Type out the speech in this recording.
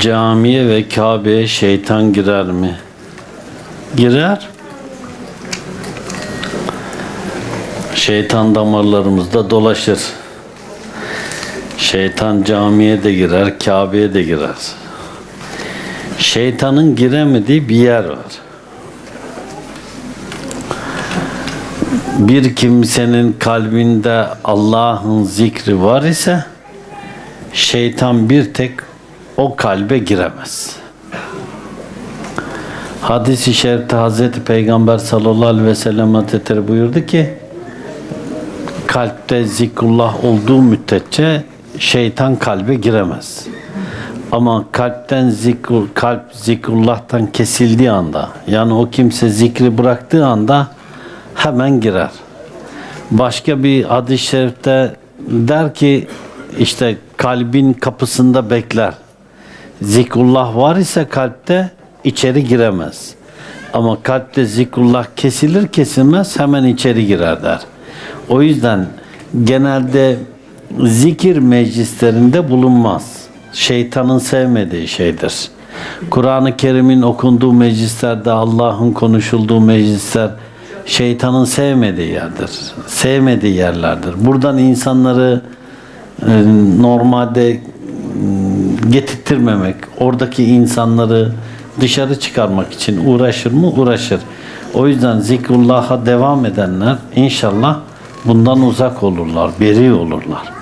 Camiye ve Kabe'ye şeytan girer mi? Girer. Şeytan damarlarımızda dolaşır. Şeytan camiye de girer, Kabe'ye de girer. Şeytanın giremediği bir yer var. Bir kimsenin kalbinde Allah'ın zikri var ise şeytan bir tek o kalbe giremez. Hadis-i şerifte Hazreti Peygamber sallallahu aleyhi ve sellem Hazretleri buyurdu ki kalpte zikrullah olduğu müddetçe şeytan kalbe giremez. Ama kalpten zikr, kalp zikrullah'tan kesildiği anda yani o kimse zikri bıraktığı anda hemen girer. Başka bir hadis-i şerifte der ki işte kalbin kapısında bekler. Zikrullah var ise kalpte içeri giremez. Ama kalpte zikrullah kesilir kesilmez hemen içeri girer der. O yüzden genelde zikir meclislerinde bulunmaz. Şeytanın sevmediği şeydir. Kur'an-ı Kerim'in okunduğu meclislerde, Allah'ın konuşulduğu meclisler şeytanın sevmediği yerdir. Sevmediği yerlerdir. Buradan insanları e, normalde getirtmemek, oradaki insanları dışarı çıkarmak için uğraşır mı? Uğraşır. O yüzden zikrullah'a devam edenler inşallah bundan uzak olurlar, beri olurlar.